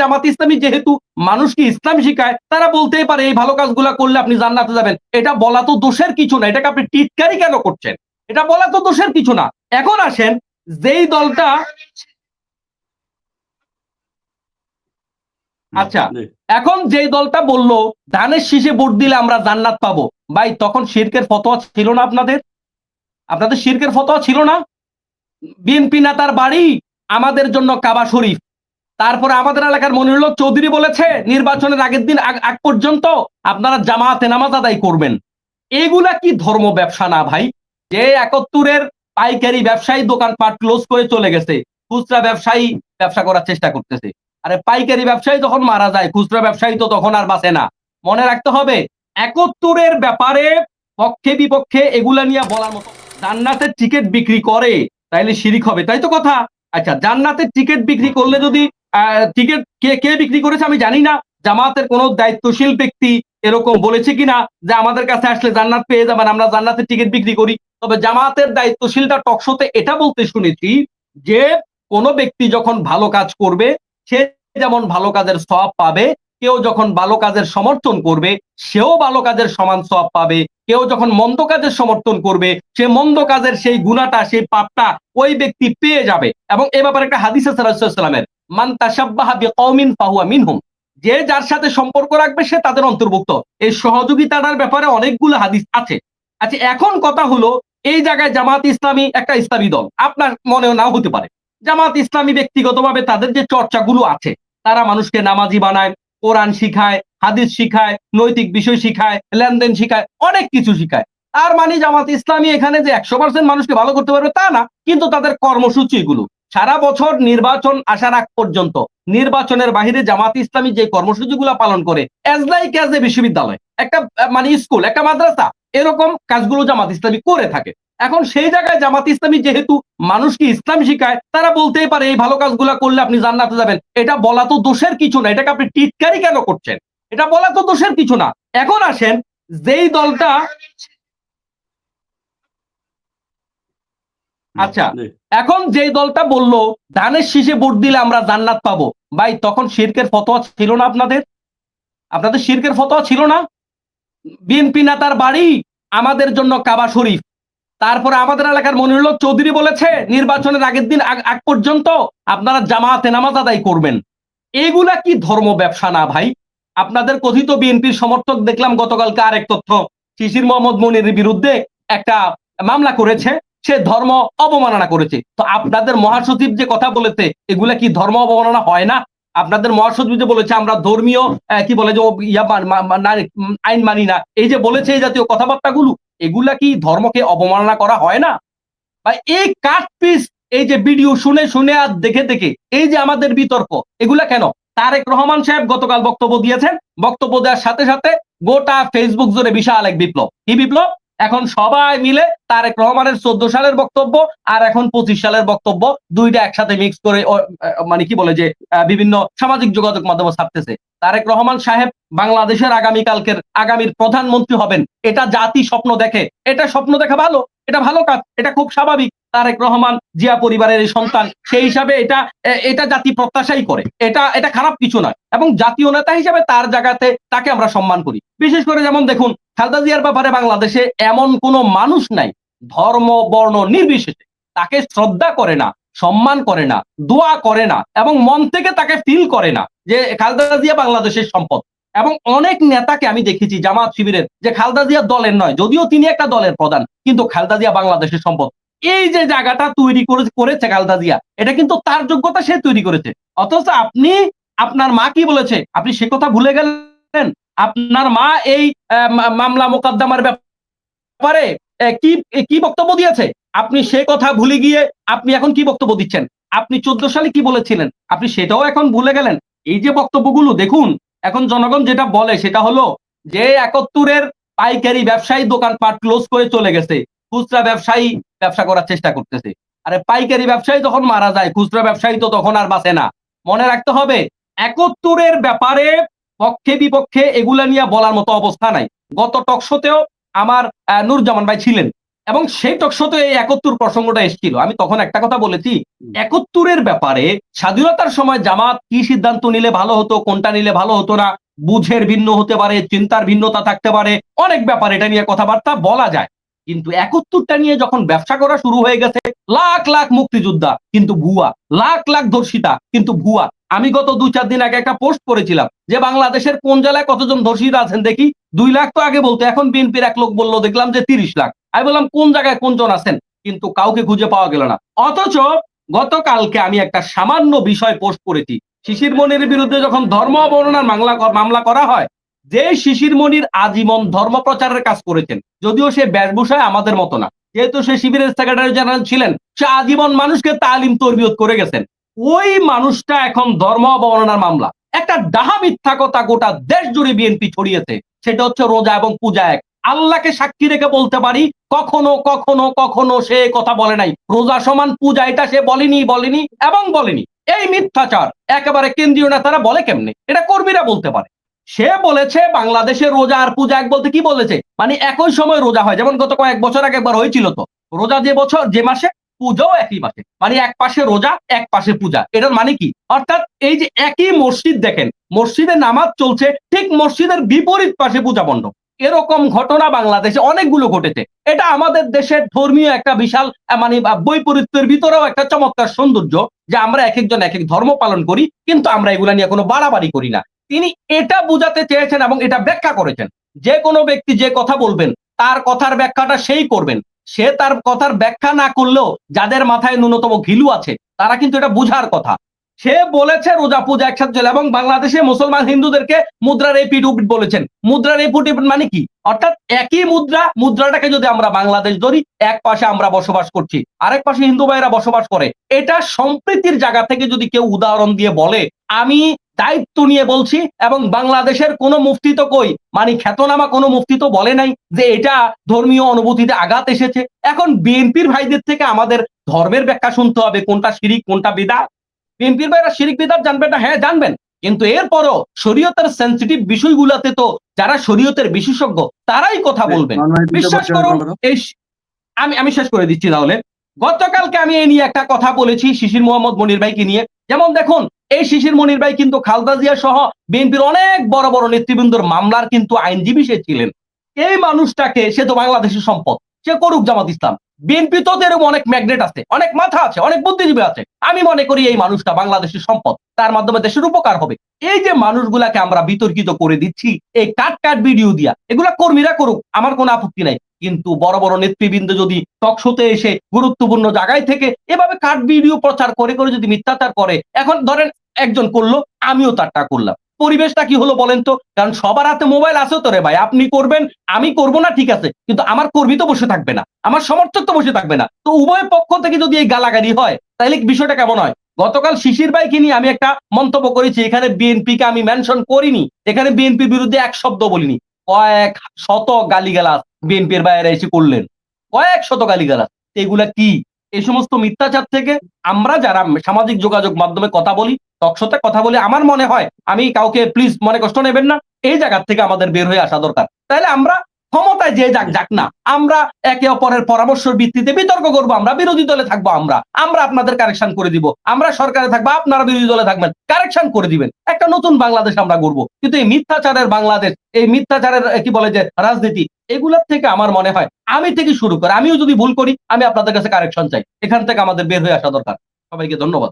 জামাত ইসলামী যেহেতু মানুষকে ইসলাম শিখায় তারা বলতেই পারে এই ভালো কাজগুলা করলে আপনি জান্নাতে যাবেন। এটা বলা তো দোষের কিছু না এটাকে আপনি টিটকারি কেন করছেন? এটা বলা তো দোষের কিছু না। এখন আসেন যেই দলটা আচ্ছা এখন যেই দলটা বলল ধানের শীষে ভোট দিলে আমরা জান্নাত পাবো। ভাই তখন শিরকের ফতোয়া ছিল না আপনাদের? আপনাদের শিরকের ফতোয়া ছিল না? বিএনপি নেতার বাড়ি? আমাদের জন্য কাবা শরীফ। তারপরে আমাদের এলাকার মনিরুল চৌধুরী বলেছে, নির্বাচনের আগের দিন আগ আগ পর্যন্ত আপনারা জামাতে নামাজ আদায় করবেন। এগুলা কি ধর্ম ব্যবসা না ভাই? যে একাত্তরের পাইকারি ব্যবসায়ী দোকানপাট ক্লোজ করে চলে গেছে, খুচরা ব্যবসায়ী ব্যবসা করার চেষ্টা করতেছে। আরে পাইকারি ব্যবসায়ী যখন মারা যায়, খুচরা ব্যবসায়ী তো তখন আর বাঁচে না। মনে রাখতে হবে, একাত্তরের ব্যাপারে পক্ষে বিপক্ষে এগুলা নিয়ে বলার মতো জান্নাতের টিকিট বিক্রি করে, তাইলে শিরিক হবে, তাই তো কথা? আচ্ছা জান্নাতের টিকিট বিক্রি করলে যদি টিকিট কে কে বিক্রি করেছে আমি জানি না। জামাতের কোন দায়িত্বশীল ব্যক্তি এরকম বলেছে কিনা যে আমাদের কাছে আসলে জান্নাত পেয়ে যাবেন, আমরা জান্নাতের টিকিট বিক্রি করি। তবে জামাতের দায়িত্বশীলটা টকশোতে এটা বলতে শুনেছি যে কোনো ব্যক্তি যখন ভালো কাজ করবে, সে যেমন ভালো কাজের সব পাবে, কেউ যখন ভালো কাজের সমর্থন করবে, সেও ভালো কাজের সমান সব পাবে। কেউ যখন মন্দ কাজের সমর্থন করবে, সে মন্দ কাজের সেই গুণাটা, সেই পাপটা ওই ব্যক্তি পেয়ে যাবে। এবং এ ব্যাপারে একটা হাদিস রাসূলুল্লাহামের মান তাসাব্বাহা ফাহুয়া মিনহুম। যে যার সাথে সম্পর্ক রাখবে, সে তাদের অন্তর্ভুক্ত। এই সহযোগিতাটার ব্যাপারে অনেকগুলো হাদিস আছে। আচ্ছা এখন কথা হলো, এই জায়গায় জামাত ইসলামী একটা ইসলামী দল। আপনার মনেও নাও হতে পারে। জামাত ইসলামী ব্যক্তিগতভাবে তাদের যে চর্চাগুলো আছে, তারা মানুষকে নামাজি বানায়, কোরআন শিখায়, হাদিস শিখায়, নৈতিক বিষয় শিখায়, লেনদেন শিখায়, অনেক কিছু শিখায়। তার মানে জামাত ইসলামী এখানে যে একশো পার্সেন্ট মানুষকে ভালো করতে পারবে তা না, কিন্তু তাদের কর্মসূচি গুলো সারা বছর নির্বাচন আসার আগ পর্যন্ত নির্বাচনের বাহিরে জামাত ইসলামী যে কর্মসূচিগুলো পালন করে এজ লাইক এজ এ বিশ্ববিদ্যালয়, একটা মানে স্কুল, একটা মাদ্রাসা, এরকম কাজগুলো জামাত ইসলামী করে থাকে। এখন সেই জায়গায় জামাত ইসলামী যেহেতু মানুষকে ইসলাম শিখায়, তারা বলতেই পারে এই ভালো কাজগুলা করলে আপনি জান্নাতে যাবেন। এটা বলা তো দোষের কিছু না, এটাকে আপনি টিটকারি কেন করছেন? এটা বলা তো দোষের কিছু না। এখন আসেন, যেই দলটা আচ্ছা এখন যেই দলটা বলল ধানের শীষে ভোট দিলে আমরা জান্নাত পাবো। ভাই তখন শিরকের ফতোয়া ছিল না আপনাদের? আপনাদের শিরকের ফতোয়া ছিল না? বিএনপি নেতার বাড়ি আমাদের জন্য কাবা শরীফ। তারপরে আমাদের এলাকার মনিরুল চৌধুরী বলেছে নির্বাচনের আগের দিন আগ আগ পর্যন্ত আপনারা জামাতে নামাজ আদায় করবেন। এগুলা কি ধর্ম ব্যবসা না ভাই? আপনাদের কথিত বিএনপির সমর্থক দেখলাম গতকালকে আরেক তথ্য। শিশির মোহাম্মদ মনির বিরুদ্ধে একটা মামলা করেছে। সে ধর্ম অবমাননা করেছে। তো আপনাদের মহাসচিব যে কথা বলেছে, এগুলা কি ধর্ম অবমাননা হয় না? আপনাদের মহাসচিব যে বলেছে, আমরা ধর্মীয় কি বলে যে আইন মানি না। এই যে বলেছে এই জাতীয় কথাবার্তাগুলো, এগুলা কি ধর্মকে অবমাননা করা হয় না? বা এই কাট পিস, এই যে ভিডিও শুনে শুনে আর দেখে দেখে, এই যে আমাদের বিতর্ক, এগুলা কেন? তারেক রহমান সাহেব গতকাল বক্তব্য দিয়েছেন। বক্তব্য দেওয়ার সাথে সাথে গোটা ফেসবুক জুড়ে বিশাল এক বিপ্লব। কি বিপ্লব? এখন সবাই মিলে তারেক রহমানের চোদ্দ সালের বক্তব্য আর এখন পঁচিশ সালের বক্তব্য দুইটা একসাথে মিক্স করে মানে কি বলে যে বিভিন্ন সামাজিক যোগাযোগ মাধ্যমে ছাপতেছে তারেক রহমান সাহেব বাংলাদেশের আগামীকালকের, আগামীর প্রধানমন্ত্রী হবেন। এটা জাতি স্বপ্ন দেখে। এটা স্বপ্ন দেখা ভালো, এটা ভালো কাজ, এটা খুব স্বাভাবিক। তারেক রহমান, জিয়া পরিবারের এই সন্তান, সেই হিসাবে এটা এটা জাতি প্রত্যাশাই করে। এটা এটা খারাপ কিছু নয়। এবং জাতীয় নেতা হিসাবে তার জায়গাতে তাকে আমরা সম্মান করি। বিশেষ করে যেমন দেখুন খালেদা জিয়ার ব্যাপারে বাংলাদেশে এমন কোনো মানুষ নাই। ধর্ম, বর্ণ নির্বিশেষে তাকে শ্রদ্ধা করে না, সম্মান করে না, দোয়া করে না এবং মন থেকে তাকে ফিল করে না যে খালেদা জিয়া বাংলাদেশের সম্পদ। এবং অনেক নেতাকে আমি দেখেছি জামাত শিবিরের যে খালেদা জিয়া দলের নয়, যদিও তিনি একটা দলের প্রধান, কিন্তু খালেদা জিয়া বাংলাদেশের সম্পদ। এই যে জায়গাটা তৈরি করে, করেছে খালেদা জিয়া, এটা কিন্তু তার যোগ্যতা সে তৈরি করেছে। অথচ আপনি, আপনার মা কি বলেছে? আপনি সে কথা ভুলে গেলেন? আপনার মা এই মামলা মোকদ্দমার ব্যাপারে কি কি বক্তব্য দিয়েছে? আপনি সে কথা ভুলে গিয়ে আপনি এখন কি বক্তব্য দিচ্ছেন? আপনি চোদ্দ সালে কি বলেছিলেন? আপনি সেটাও এখন ভুলে গেলেন। এই যে বক্তব্যগুলো, দেখুন, এখন জনগণ যেটা বলে সেটা হলো যে একাত্তরের পাইকারি ব্যবসায়ী দোকানপাট ক্লোজ করে চলে গেছে। খুচরা ব্যবসায়ী ব্যবসা করার চেষ্টা করতেছে। আরে পাইকারি ব্যবসায়ী যখন মারা যায়, খুচরা ব্যবসায়ী তো তখন আর বাঁচে না। মনে রাখতে হবে, একাত্তরের ব্যাপারে পক্ষে বিপক্ষে এগুলা নিয়ে বলার মতো অবস্থা নাই। গত টকশোতেও আমার নূরজামান ভাই ছিলেন এবং সেই টকশোতে এই একাত্তর প্রসঙ্গটা এসেছিল। আমি তখন একটা কথা বলেছি একাত্তরের ব্যাপারে স্বাধীনতার সময় জামাত কি সিদ্ধান্ত নিলে ভালো হতো কোনটা নিলে ভালো হতো না বুঝের ভিন্ন হতে পারে চিন্তার ভিন্নতা থাকতে পারে অনেক ব্যাপার এটা নিয়ে কথাবার্তা বলা যায়। কিন্তু একাত্তরটা নিয়ে যখন ব্যবসা করা শুরু হয়ে গেছে, লাখ লাখ মুক্তিযোদ্ধা, কিন্তু ভুয়া। লাখ লাখ ধর্ষিতা, কিন্তু ভুয়া। আমি গত দু চার দিন আগে একটা পোস্ট করেছিলাম যে বাংলাদেশের কোন জেলায় কতজন ধর্ষিতা আছেন দেখি। দুই লাখ তো আগে বলতো, এখন বিএনপির এক লোক বলল, দেখলাম যে তিরিশ লাখ। আমি বললাম, কোন জায়গায় কোনজন আছেন? কিন্তু কাউকে খুঁজে পাওয়া গেল না। অথচ গতকালকে আমি একটা সামান্য বিষয় পোস্ট করেছি। শিশির মনির বিরুদ্ধে যখন ধর্ম অবমাননার মামলা মামলা করা হয় যে শিশির মনির আজীবন ধর্ম প্রচারের কাজ করেছেন, যদিও সে বেশভূষায় আমাদের মতো না। যেহেতু সে শিবিরের সেক্রেটারি জেনারেল ছিলেন, সে আজীবন মানুষকে তালিম তরবিয়ত করে গেছেন। ওই মানুষটা এখন ধর্ম অবমাননার মামলা। একটা ডাহা মিথ্যা কথা গোটা দেশ জুড়ে বিএনপি ছড়িয়েছে, সেটা হচ্ছে রোজা এবং পূজা এক। আল্লাহকে সাক্ষী রেখে বলতে পারি, কখনো কখনো কখনো সে কথা বলে নাই। রোজা সমান পূজা, এটা সে বলেনি বলেনি এবং বলেনি। এই মিথ্যাচার একেবারে কেন্দ্রীয় নেতারা বলে কেমনে? এটা কর্মীরা বলতে পারে। সে বলেছে বাংলাদেশে রোজা আর পূজা এক বলতে কি বলেছে? মানে একই সময় রোজা হয়। যেমন গত কয়েক বছর আগে একবার হয়েছিল তো। রোজা যে বছর, যে মাসে পূজাও একই মাসে। মানে এক পাশে রোজা, এক পাশে পূজা। এটার মানে কি? অর্থাৎ এই যে একই মসজিদ দেখেন, মসজিদে নামাজ চলছে, ঠিক মসজিদের বিপরীত পাশে পূজা মণ্ডপ। এরকম ঘটনা বাংলাদেশে অনেকগুলো ঘটেছে। এটা আমাদের দেশের ধর্মীয় একটা বিশাল মানে বৈপরীত্যের ভিতরেও একটা চমৎকার সৌন্দর্য যে আমরা এক একজন এক এক ধর্ম পালন করি, কিন্তু আমরা এগুলা নিয়ে কোনো বাড়াবাড়ি করি না। তিনি এটা বুঝাতে চেয়েছেন এবং এটা ব্যাখ্যা করেছেন। যে কোনো ব্যক্তি যে কথা বলবেন, তার কথার ব্যাখ্যাটা সেই করবেন। সে তার কথার ব্যাখ্যা না করলেও যাদের মাথায় ন্যূনতম ঘিলু আছে, তারা কিন্তু এটা বুঝার কথা। সে বলেছে রোজা পূজা একসাথে চলে এবং বাংলাদেশে মুসলমান হিন্দুদেরকে মুদ্রার এই পিটুপিট বলেছেন। মুদ্রার এই পুটিপিট মানে কি? অর্থাৎ একই মুদ্রা, মুদ্রাটাকে যদি আমরা বাংলাদেশ ধরি, এক পাশে আমরা বসবাস করছি, আরেক পাশে হিন্দু ভাইরা বসবাস করে। এটা সম্প্রীতির জায়গা থেকে যদি কেউ উদাহরণ দিয়ে বলে, আমি দায়িত্ব নিয়ে বলছি এবং বাংলাদেশের কোন মুফতি তো কই? মানে খ্যাতনামা কোনো মুফতি তো বলে নাই যে এটা ধর্মীয় অনুভূতিতে আঘাত এসেছে। এখন বিএনপির ভাইদের থেকে আমাদের ধর্মের ব্যাখ্যা শুনতে হবে কোনটা শিরিক কোনটা বিদা বিএনপির ভাইরা শিরিক বিদাত জানবেন না হ্যাঁ জানবেন। কিন্তু এরপরও শরীয়তের সেন্সিটিভ বিষয়গুলাতে তো যারা শরীয়তের বিশেষজ্ঞ তারাই কথা বলবেন। বিশ্বাস করুন এই আমি আমি শেষ করে দিচ্ছি তাহলে। গতকালকে আমি এই নিয়ে একটা কথা বলেছি শিশির মোহাম্মদ মনির ভাইকে নিয়ে। যেমন দেখুন এই শিশির মনির ভাই কিন্তু খালদা জিয়া সহ বিএনপির অনেক বড় বড় নেতৃবৃন্দর মামলার কিন্তু আইনজীবী সে ছিলেন। এই মানুষটাকে, সে তো বাংলাদেশের সম্পদ, সে করুক জামাত ইসলাম। বিএনপি তো এরকম অনেক ম্যাগনেট আছে, অনেক মাথা আছে, অনেক বুদ্ধিজীবী আছে। আমি মনে করি এই মানুষটা বাংলাদেশের সম্পদ, তার মাধ্যমে দেশের উপকার হবে। এই যে মানুষগুলাকে আমরা বিতর্কিত করে দিচ্ছি, এই কাট কাট ভিডিও দিয়া, এগুলা কর্মীরা করুক, আমার কোনো আপত্তি নাই। কিন্তু বড় বড় নেতৃবৃন্দ যদি টকশোতে এসে গুরুত্বপূর্ণ জায়গায় থেকে এভাবে কাট ভিডিও প্রচার করে করে যদি মিথ্যাচার করে, এখন ধরেন একজন করল, আমিও তারটা করলাম। পরিবেশটা কি হলো বলেন তো? কারণ সবার হাতে মোবাইল আছে তো রে ভাই, আপনি করবেন, আমি করব না, ঠিক আছে। কিন্তু আমার কর্মী তো বসে থাকবে না, আমার সমর্থক তো বসে থাকবে না। তো উভয় পক্ষ থেকে যদি এই গালাগালি হয় তাহলে বিষয়টা কেমন হয়? গতকাল শিশির ভাইকে নিয়ে আমি একটা মন্তব্য করেছি, এখানে বিএনপি কে আমি মেনশন করিনি, এখানে বিএনপির বিরুদ্ধে এক শব্দ বলিনি, কয়েক শত গালিগালাজ। বিএনপির বাইরে এসে করলেন। কয়েক শত গালিগালাজ। এগুলা কি? এই সমস্ত মিথ্যাচার থেকে আমরা যারা সামাজিক যোগাযোগ মাধ্যমে কথা বলি টকশোতে কথা বলি, আমার মনে হয় আমি কাউকে প্লিজ মনে কষ্ট নেবেন না। এই জায়গার থেকে আমাদের বের হয়ে আসা দরকার। তাহলে আমরা ক্ষমতায় যে যাক যাক না। আমরা একে অপরের পরামর্শের ভিত্তিতে বিতর্ক করব, আমরা বিরোধী দলে থাকব আমরা। আমরা আপনাদের কারেকশন করে দিব। আমরা সরকারে থাকব, আপনারা বিরোধী দলে থাকবেন। কারেকশন করে দিবেন। একটা নতুন বাংলাদেশ আমরা গড়বো। কিন্তু এই মিথ্যাচারের বাংলাদেশ, এই মিথ্যাচারের কি বলে যে, রাজনীতি, এগুলোর থেকে আমার মনে হয়, আমি থেকে শুরু করে, আমিও যদি ভুল করি, আমি আপনাদের কাছে কারেকশন চাই। এখান থেকে আমাদের বের হয়ে আসা দরকার। সবাইকে ধন্যবাদ।